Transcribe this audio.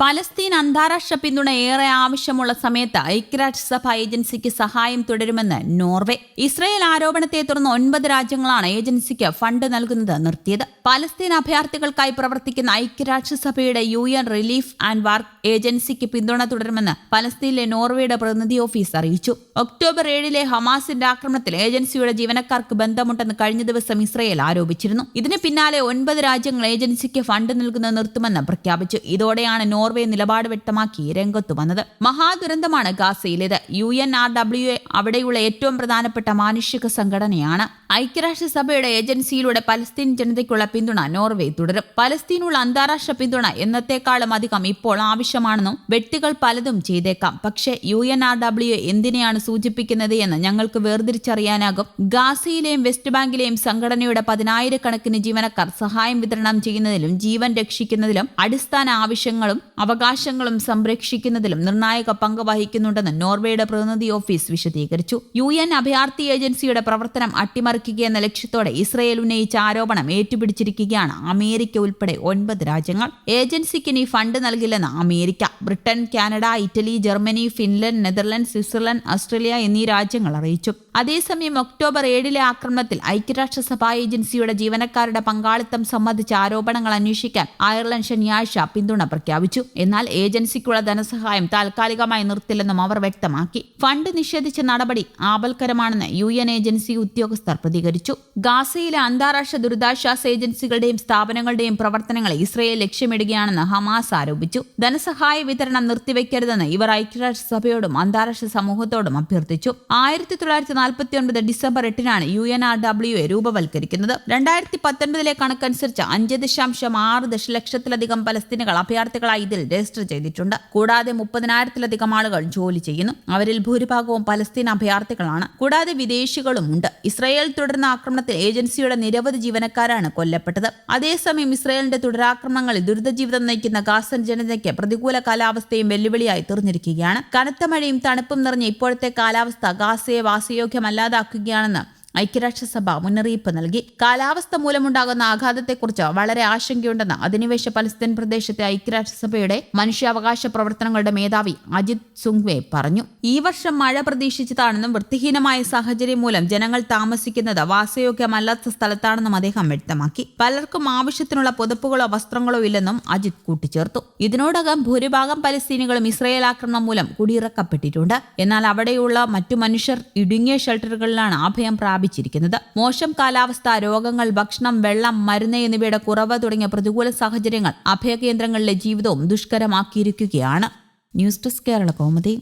Palestine അന്താരാഷ്ട്ര പിന്തുണ ഏറെ ആവശ്യമുള്ള സമയത്ത് ഐക്യരാഷ്ട്രസഭ ഏജൻസിക്ക് സഹായം തുടരുമെന്ന് നോർവേ. ഇസ്രയേൽ ആരോപണത്തെ തുടർന്ന് ഒൻപത് രാജ്യങ്ങളാണ് ഏജൻസിക്ക് ഫണ്ട് നൽകുന്നത് നിർത്തിയത്. പലസ്തീൻ അഭയാർത്ഥികൾക്കായി പ്രവർത്തിക്കുന്ന ഐക്യരാഷ്ട്രസഭയുടെ U N relief and work ഏജൻസിക്ക് പിന്തുണ തുടരുമെന്ന് പലസ്തീനിലെ നോർവേയുടെ പ്രതിനിധി ഓഫീസ് അറിയിച്ചു. ഒക്ടോബർ ഏഴിലെ ഹമാസിന്റെ ആക്രമണത്തിൽ ഏജൻസിയുടെ ജീവനക്കാർക്ക് ബന്ധമുണ്ടെന്ന് കഴിഞ്ഞ ദിവസം ഇസ്രയേൽ ആരോപിച്ചിരുന്നു. ഇതിന് പിന്നാലെ ഒൻപത് രാജ്യങ്ങൾ ഏജൻസിക്ക് ഫണ്ട് നൽകുന്നത് നിർത്തുമെന്ന് പ്രഖ്യാപിച്ചു. ഇതോടെയാണ് നോർവേ നിലപാട് വ്യക്തമാക്കി രംഗത്തു വന്നത്. മഹാദുരന്തമാണ് ഗാസയിലേത്. U N R W A അവിടെയുള്ള ഏറ്റവും പ്രധാനപ്പെട്ട മാനുഷിക സംഘടനയാണ്. ഐക്യരാഷ്ട്രസഭയുടെ ഏജൻസിയിലൂടെ പലസ്തീൻ ജനതയ്ക്കുള്ള പിന്തുണ നോർവേ തുടരും. പലസ്തീനുള്ള അന്താരാഷ്ട്ര പിന്തുണ എന്നത്തെക്കാളും അധികം ഇപ്പോൾ ആവശ്യമാണെന്നും വ്യക്തികൾ പലതും ചെയ്തേക്കാം. പക്ഷേ യു എൻ ആർ ഡബ്ല്യു എന്തിനെയാണ് സൂചിപ്പിക്കുന്നത് എന്ന് ഞങ്ങൾക്ക് വേർതിരിച്ചറിയാനാകും. ഗാസയിലെയും വെസ്റ്റ് ബാങ്കിലെയും സംഘടനയുടെ പതിനായിരക്കണക്കിന് ജീവനക്കാർ സഹായം വിതരണം ചെയ്യുന്നതിലും ജീവൻ രക്ഷിക്കുന്നതിലും അടിസ്ഥാന ആവശ്യങ്ങളും അവകാശങ്ങളും സംരക്ഷിക്കുന്നതിലും നിർണായക പങ്ക് വഹിക്കുന്നുണ്ടെന്ന് നോർവേയുടെ പ്രതിനിധി ഓഫീസ് വിശദീകരിച്ചു. യു എൻ അഭയാർത്ഥി ഏജൻസിയുടെ പ്രവർത്തനം അട്ടിമറിക്കുകയെന്ന ലക്ഷ്യത്തോടെ ഇസ്രയേൽ ഉന്നയിച്ച ആരോപണം ഏറ്റുപിടിച്ചിരിക്കുകയാണ് അമേരിക്ക ഉൾപ്പെടെ ഒൻപത് രാജ്യങ്ങൾ. ഏജൻസിക്ക് ഇനി ഫണ്ട് നൽകില്ലെന്ന് America. Britain Canada Italy Germany Finland Netherland Switzerland Australia എന്നീ രാജ്യങ്ങൾ അറിയിച്ചു. അതേസമയം ഒക്ടോബർ ഏഴിലെ ആക്രമണത്തിൽ ഐക്യരാഷ്ട്രസഭാ ഏജൻസിയുടെ ജീവനക്കാരുടെ പങ്കാളിത്തം സംബന്ധിച്ച ആരോപണങ്ങൾ അന്വേഷിക്കാൻ അയർലൻഡ് ശനിയാഴ്ച പിന്തുണ പ്രഖ്യാപിച്ചു. എന്നാൽ ഏജൻസിക്കുള്ള ധനസഹായം താൽക്കാലികമായി നിർത്തില്ലെന്നും അവർ വ്യക്തമാക്കി. ഫണ്ട് നിഷേധിച്ച നടപടി ആപൽക്കരമാണെന്ന് യു എൻ ഏജൻസി ഉദ്യോഗസ്ഥർ പ്രതികരിച്ചു. ഗാസയിലെ അന്താരാഷ്ട്ര ദുരിതാശ്വാസ ഏജൻസികളുടെയും സ്ഥാപനങ്ങളുടെയും പ്രവർത്തനങ്ങളെ ഇസ്രയേൽ ലക്ഷ്യമിടുകയാണെന്ന് ഹമാസ് ആരോപിച്ചു. ധനസഹായ വിതരണം നിർത്തിവെക്കരുതെന്ന് ഇവർ ഐക്യരാഷ്ട്രസഭയോടും അന്താരാഷ്ട്ര സമൂഹത്തോടും അഭ്യർത്ഥിച്ചു. ആയിരത്തി തൊള്ളായിരത്തി നാൽപ്പത്തി ഒൻപത് ഡിസംബർ എട്ടിനാണ് U N R W A രൂപവൽക്കരിക്കുന്നത്. രണ്ടായിരത്തി പത്തൊൻപതിലെ കണക്കനുസരിച്ച് അഞ്ച് ദശാംശം ആറ് ദശലക്ഷത്തിലധികം പലസ്തീനുകൾ അഭയാർത്ഥികളായി ഇതിൽ രജിസ്റ്റർ ചെയ്തിട്ടുണ്ട്. കൂടാതെ മുപ്പതിനായിരത്തിലധികം ആളുകൾ ജോലി ചെയ്യുന്നു. അവരിൽ ഭൂരിഭാഗവും പലസ്തീൻ അഭയാർത്ഥികളാണ്. കൂടാതെ വിദേശികളും ഉണ്ട്. ഇസ്രായേൽ തുടർന്ന ആക്രമണത്തിൽ ഏജൻസിയുടെ നിരവധി ജീവനക്കാരാണ് കൊല്ലപ്പെട്ടത്. അതേസമയം ഇസ്രായേലിന്റെ തുടരാക്രമണങ്ങളിൽ ദുരിതജീവിതം നയിക്കുന്ന ഗാസൻ ജനതയ്ക്ക് പ്രതികൂല കാലാവസ്ഥയും വെല്ലുവിളിയായി തീർന്നിരിക്കുകയാണ്. കനത്ത മഴയും തണുപ്പും നിറഞ്ഞ ഇപ്പോഴത്തെ കാലാവസ്ഥ ഗാസയെ വാസയോഗ്യമല്ലാതാക്കുകയാണെന്ന് ഐക്യരാഷ്ട്രസഭ മുന്നറിയിപ്പ് നൽകി. കാലാവസ്ഥ മൂലമുണ്ടാകുന്ന ആഘാതത്തെക്കുറിച്ച് വളരെ ആശങ്കയുണ്ടെന്ന് അധിനിവേശ പലസ്തീൻ പ്രദേശത്തെ ഐക്യരാഷ്ട്രസഭയുടെ മനുഷ്യാവകാശ പ്രവർത്തനങ്ങളുടെ മേധാവി അജിത് സുങ്വേ പറഞ്ഞു. ഈ വർഷം മഴ പ്രതീക്ഷിച്ചതാണെന്നും വൃത്തിഹീനമായ സാഹചര്യം മൂലം ജനങ്ങൾ താമസിക്കുന്നത് വാസയോഗ്യമല്ലാത്ത സ്ഥലത്താണെന്നും അദ്ദേഹം വ്യക്തമാക്കി. പലർക്കും ആവശ്യത്തിനുള്ള പുതപ്പുകളോ വസ്ത്രങ്ങളോ ഇല്ലെന്നും അജിത് കൂട്ടിച്ചേർത്തു. ഇതിനോടകം ഭൂരിഭാഗം പലസ്തീനികളും ഇസ്രയേൽ ആക്രമണം മൂലം കുടിയിറക്കപ്പെട്ടിട്ടുണ്ട്. എന്നാൽ അവിടെയുള്ള മറ്റു മനുഷ്യർ ഇടുങ്ങിയ ഷെൽട്ടറുകളിലാണ് അഭയം പ്രാപിച്ചത് സ്ഥാപിച്ചിരിക്കുന്നത് മോശം കാലാവസ്ഥ രോഗങ്ങൾ ഭക്ഷണം വെള്ളം മരുന്ന് എന്നിവയുടെ കുറവ് തുടങ്ങിയ പ്രതികൂല സാഹചര്യങ്ങൾ അഭയകേന്ദ്രങ്ങളിലെ ജീവിതവും ദുഷ്കരമാക്കിയിരിക്കുകയാണ്. News desk Kerala Kaumudi.